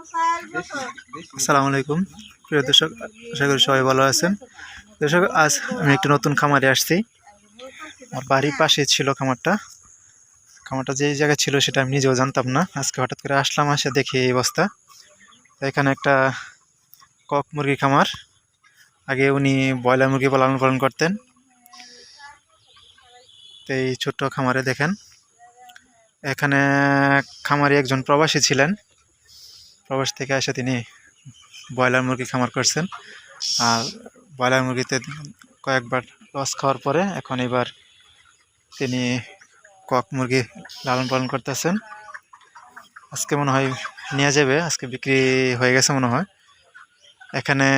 আসসালামু আলাইকুম। প্রিয় দর্শক, আশা করি সবাই ভালো আছেন। দর্শক, আজ আমি একটা নতুন খামারে আসছি। আমার বাড়ির পাশে ছিল খামারটা। খামারটা যে জায়গায় ছিল সেটা আমি নিজেও জানতাম না। আজকে হঠাৎ করে আসলাম, আসে দেখি এই অবস্থা। এখানে একটা কক মুরগি খামার। আগে উনি ব্রয়লার মুরগি পালন পালন করতেন। তো এই ছোট্ট খামারে দেখেন, এখানে খামারে একজন প্রবাসী ছিলেন। প্রবাস থেকে এসে তিনি ব্রয়লার মুরগি খামার করছেন। আর ব্রয়লার মুরগিতে কয়েকবার লস খাওয়ার পরে এখন এবার তিনি কক মুরগি লালন পালন করতেছেন। আজকে মনে হয় নিয়ে যাবে, আজকে বিক্রি হয়ে গেছে মনে হয়। এখানে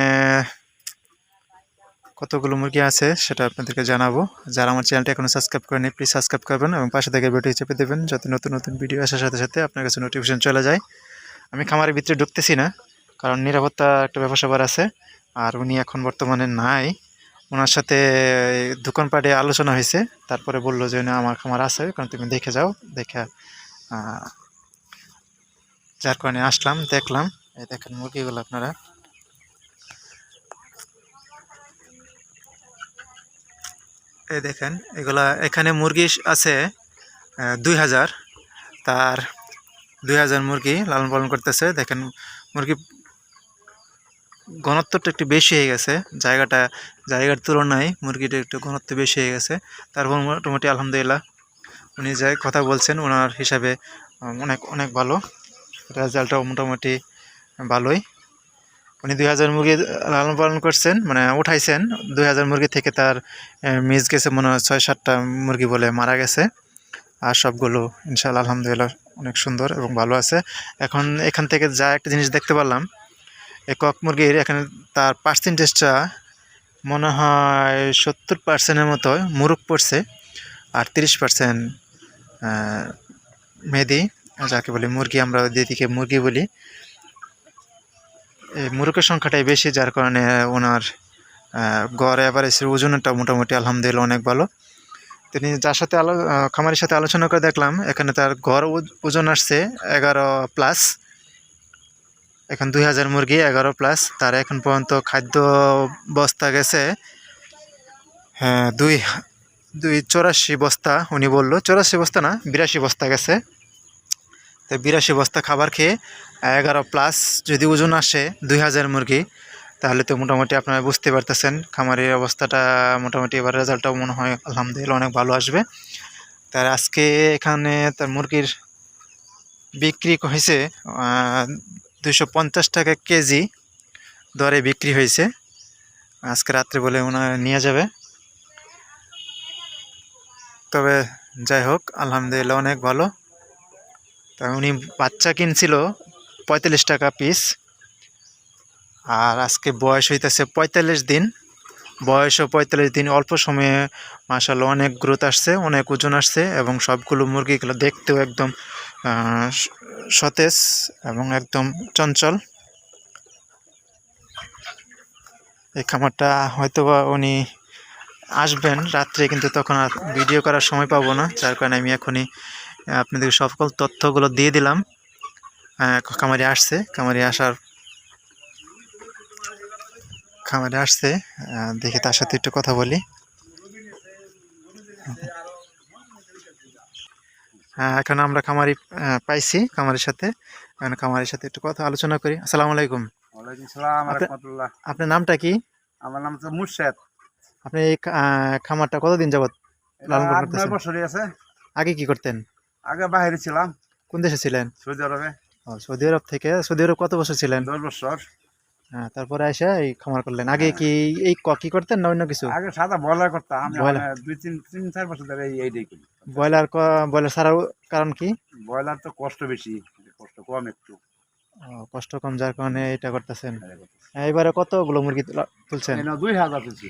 কতগুলো মুরগি আছে সেটা আপনাদেরকে জানাব। যারা আমার চ্যানেলটা এখনও সাবস্ক্রাইব করেনি প্লিজ সাবস্ক্রাইব করবেন এবং পাশে থেকে ভিডিও চেপে দেবেন, যাতে নতুন নতুন ভিডিও আসার সাথে সাথে আপনার কাছে নোটিফিকেশন চলে যায়। আমি খামারের ভিতরে ঢুকতেছি না, কারণ নিরাপত্তা একটা ব্যাপার স্যাপার আছে, আর উনি এখন বর্তমানে নাই। ওনার সাথে দোকানপাটে আলোচনা হয়েছে, তারপরে বলল যে, না, আমার খামার আছে, কারণ তুমি দেখে যাও, দেখে যার কারণে আসলাম, দেখলাম। এই দেখেন মুরগিগুলো আপনারা। এই দেখেন, এগুলা এখানে মুরগি আছে দুই হাজার, তার দুই হাজার মুরগি লালন পালন করতেছে। দেখেন, মুরগি ঘনত্বটা একটু বেশি হয়ে গেছে। জায়গাটা, জায়গার তুলনায় মুরগিটা একটু ঘনত্ব বেশি হয়ে গেছে। তারপর মোটামুটি আলহামদুলিল্লাহ উনি যে কথা বলছেন ওনার হিসাবে অনেক অনেক ভালো। রেজাল্টটাও মোটামুটি ভালোই। উনি দুই হাজার মুরগি লালন পালন করছেন মানে উঠাইছেন। দুই হাজার মুরগি থেকে তার মিস গেছে মনে হয় ছয় সাতটা মুরগি বলে মারা গেছে। আর সবগুলো ইনশাআল্লাহ আলহামদুলিল্লাহ অনেক সুন্দর এবং ভালো আছে। এখন এখান থেকে যা একটা জিনিস দেখতে পারলাম এই কক মুরগির এখানে তার পার্সেন্টেজটা মনে হয় সত্তর পার্সেন্টের মতো মুরগ পড়ছে আর তিরিশ পার্সেন্ট মেদি যাকে বলি মুরগি, আমরা দিদিকে মুরগি বলি, এই মুরগের সংখ্যাটাই বেশি, যার কারণে ওনার গড় অ্যাভারেজের ওজনটা মোটামুটি আলহামদুলিল্লাহ অনেক ভালো। তিনি যার সাথে আলো খামারের সাথে আলোচনা করে দেখলাম, এখানে তার ও- ওজন আসছে এগারো প্লাস এখন দুই হাজার মুরগি, এগারো প্লাস তার এখন পর্যন্ত খাদ্য বস্তা গেছে হ্যাঁ দুই দুই চৌরাশি বস্তা, উনি বলল। চৌরাশি বস্তা না, বিরাশি বস্তা গেছে। তো বিরাশি বস্তা খাবার খেয়ে এগারো প্লাস যদি ওজন আসে দুই হাজার মুরগি তাহলে তো মোটামুটি আপনারা বুঝতে পারতেছেন খামারের অবস্থাটা, মোটামুটি এবার রেজাল্টটাও মনে হয় আলহামদুলিল্লাহ অনেক ভালো আসবে। তার আজকে এখানে তার মুরগির বিক্রি হয়েছে দুশো পঞ্চাশ টাকা কেজি দরে বিক্রি হয়েছে। আজকে রাত্রে বলে ওনার নিয়ে যাবে। তবে যাই হোক, আলহামদুলিল্লাহ অনেক ভালো। তা উনি বাচ্চা কিনছিল পঁয়তাল্লিশ টাকা পিস। আর আজকে বয়স হইতেছে পঁয়তাল্লিশ দিন। বয়সও পঁয়তাল্লিশ দিন, অল্প সময়ে মাসাল্লাহ অনেক গ্রোথ আসছে, অনেক ওজন আসছে এবং সবগুলো মুরগিগুলো দেখতেও একদম সতেজ এবং একদম চঞ্চল। এই খামারটা হয়তো বা উনি আসবেন রাত্রে, কিন্তু তখন আর ভিডিও করার সময় পাবো না, যার কারণে আমি এখনই আপনাদের সকল তথ্যগুলো দিয়ে দিলাম। কামারি আসছে কামারি আসার খামারে আসছে দেখে তার সাথে একটু কথা বলি। এখন আমরা খামারি পাইছি খামারের সাথে। এখন খামারের সাথে একটু কথা আলোচনা করি। আসসালামু আলাইকুম। আপনার নামটা কি? আমার নাম হচ্ছে মুর্শেদ। আপনি এই খামারটা কতদিন যাবত এটা লালন পালন করতেছেন? আছে। আগে কি করতেন? আগে বাইরে ছিলাম। কোন দেশে ছিলেন? সৌদি আরবে। সৌদি আরব থেকে। সৌদি আরব কত বছর ছিলেন? দশ বছর। হ্যাঁ তারপরে এসে এই খামার করলেন। আগে কি এই ক করতেন না অন্য কিছু? আগে সাদা বয়লার করতাম আমি দুই তিন তিন চার বছর ধরে এই এইটাই করি। ব্রয়লার ক- ব্রয়লার ছাড়াও কারণ কি? ব্রয়লার তো কষ্ট বেশি কষ্ট কম একটু। কষ্ট কম যার কারণে এটা করতেছেন। হ্যাঁ, এবারে কতগুলো মুরগি তুলছেন? দুই হাজার তুলছি।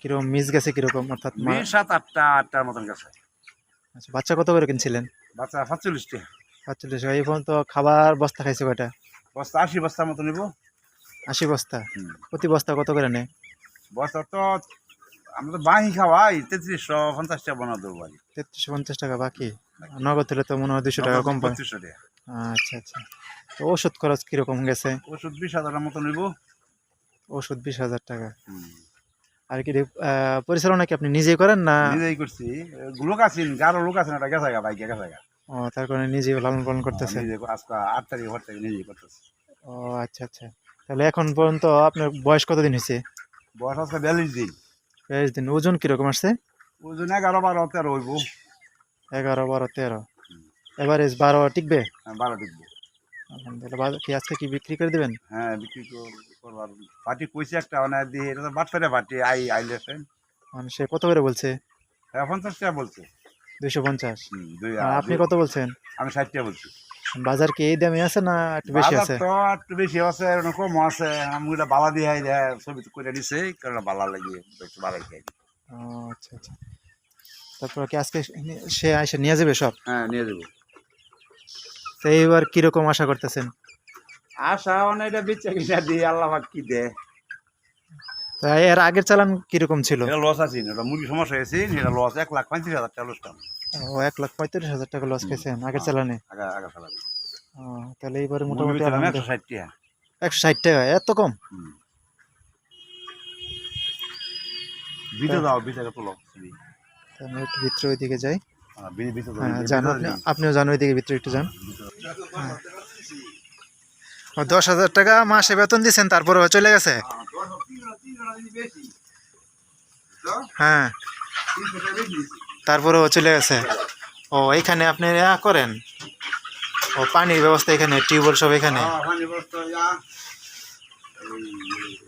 কীরকম মিস গেছে কীরকম অর্থাৎ সাত আটটা আটটার মতন গেছে। আচ্ছা, বাচ্চা কত করে কিনছিলেন? বাচ্চা সাতচল্লিশটা। পাঁচচল্লিশ এই পর্যন্ত খাবার বস্তা খাইছে কয়টা? বস্তা আশি বস্তার মতো নিবো। আশি বস্তা। প্রতি বস্তা কত করে নেয়? বস্তা তো আমরা তো বাহি খাওয়াই তেত্রিশশো পঞ্চাশটা বানা দেবো বাড়ি। তেত্রিশশো পঞ্চাশ টাকা বাকি? নগদ হলে তো মনে হয় দুশো টাকা কম পায়। টাকা। আচ্ছা আচ্ছা। তো ওষুধ খরচ কীরকম গেছে? ওষুধ বিশ হাজারের মতো নিব। ওষুধ বিশ হাজার টাকা। আর কি পরিচালনা কি আপনি নিজেই করেন না? নিজেই করছি। লোক আছেন গারো লোক আছেন এটা গেছে গা বাইকে গেছে ও তার কারণে নিজেই লালন পালন করতেছে। নিজে আজকে আট তারিখ ঘর থেকে নিজেই করতেছে। ও আচ্ছা আচ্ছা। তাহলে এখন পর্যন্ত আপনার বয়স কতদিন হয়েছে? বয়স আছে বিয়াল্লিশ দিন। বিয়াল্লিশ দিন। ওজন কীরকম আসছে? ওজন এগারো বারো তেরো হইব। এগারো বারো তেরো। এভারেজ বারো টিকবে? হ্যাঁ, বারো টিকবো। আলহামদুলিল্লাহ। বাজার কি আজকে কি বিক্রি করে দিবেন? হ্যাঁ বিক্রি কর- করবার। পার্টি কইছে একটা মানে দিয়ে এটা তো বাট ফেরে পার্টি আই আইলেছেন মানে সে কত করে বলছে? হ্যাঁ পঞ্চাশ টাকা বলছে। দুইশো পঞ্চাশ। আপনি কত বলছেন? আমি ষাট টাকা বলছি। বাজার কি এই দামে আছে না একটু বেশি আছে? তো একটু বেশি আছে কম আছে। আমি বালা দিয়ে দেয় ছবি করে দিছে কারণ বালা লাগিয়ে একটু বালাই খাই আচ্ছা আচ্ছা। তারপর কি আজকে সে এসে নিয়ে যাবে সব? হ্যাঁ নিয়ে যাব। তো এইবার কীরকম আশা করতেছেন? আশা এটা বেচে কিনা দিয়ে আল্লাহ কি দে তো এর আগের চালান কীরকম ছিল? এটা লস আছে এটা মুরগি সমস্যা হয়েছে এটা লস এক লাখ পঁয়ত্রিশ হাজার টাকা লসটা ও এক লাখ পঁয়ত্রিশ হাজার টাকা লস খাইছেন আগের চালানে? আগা আগা ও তাহলে এইবারে মোটামুটি একশো ষাট টাকা। একশো ষাট টাকা এত কম। ভিতরে দাও ভিতরে আমি একটু ভিতরে ওইদিকে যাই। হ্যাঁ, হ্যাঁ। আপনি আপনিও যান ওইদিকে ভিতরে একটু যান। ও, দশ হাজার টাকা মাসে বেতন দিচ্ছেন তারপরে চলে গেছে? হ্যাঁ। তারপরে ও চলে গেছে। ও এখানে আপনি করেন? ও পানির ব্যবস্থা এখানে টিউবওয়েল সব এখানে? হ্যাঁ, পানি ব্যবস্থা, এই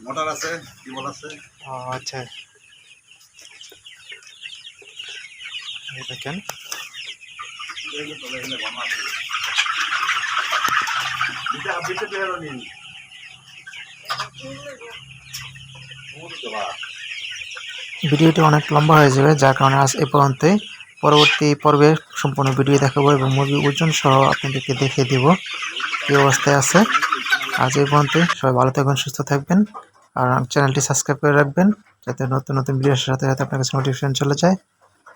মোটর আছে টিউবওয়েল আছে। ও আচ্ছা। দেখেন। নিন। ভিডিওটি অনেক লম্বা হয়ে যাবে, যার কারণে আজ এ পর্যন্তই। পরবর্তী পর্বে সম্পূর্ণ ভিডিও দেখাবো এবং মুরগি ওজন সহ আপনাদেরকে দেখিয়ে দিব কী অবস্থায় আছে। আজ এই পর্যন্তই, সবাই ভালো থাকবেন, সুস্থ থাকবেন, আর চ্যানেলটি সাবস্ক্রাইব করে রাখবেন, যাতে নতুন নতুন ভিডিওর সাথে সাথে আপনার কাছে নোটিফিকেশন চলে যায়।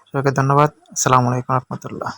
সবাইকে ধন্যবাদ, আসসালামু আলাইকুম রহমতুল্লাহ।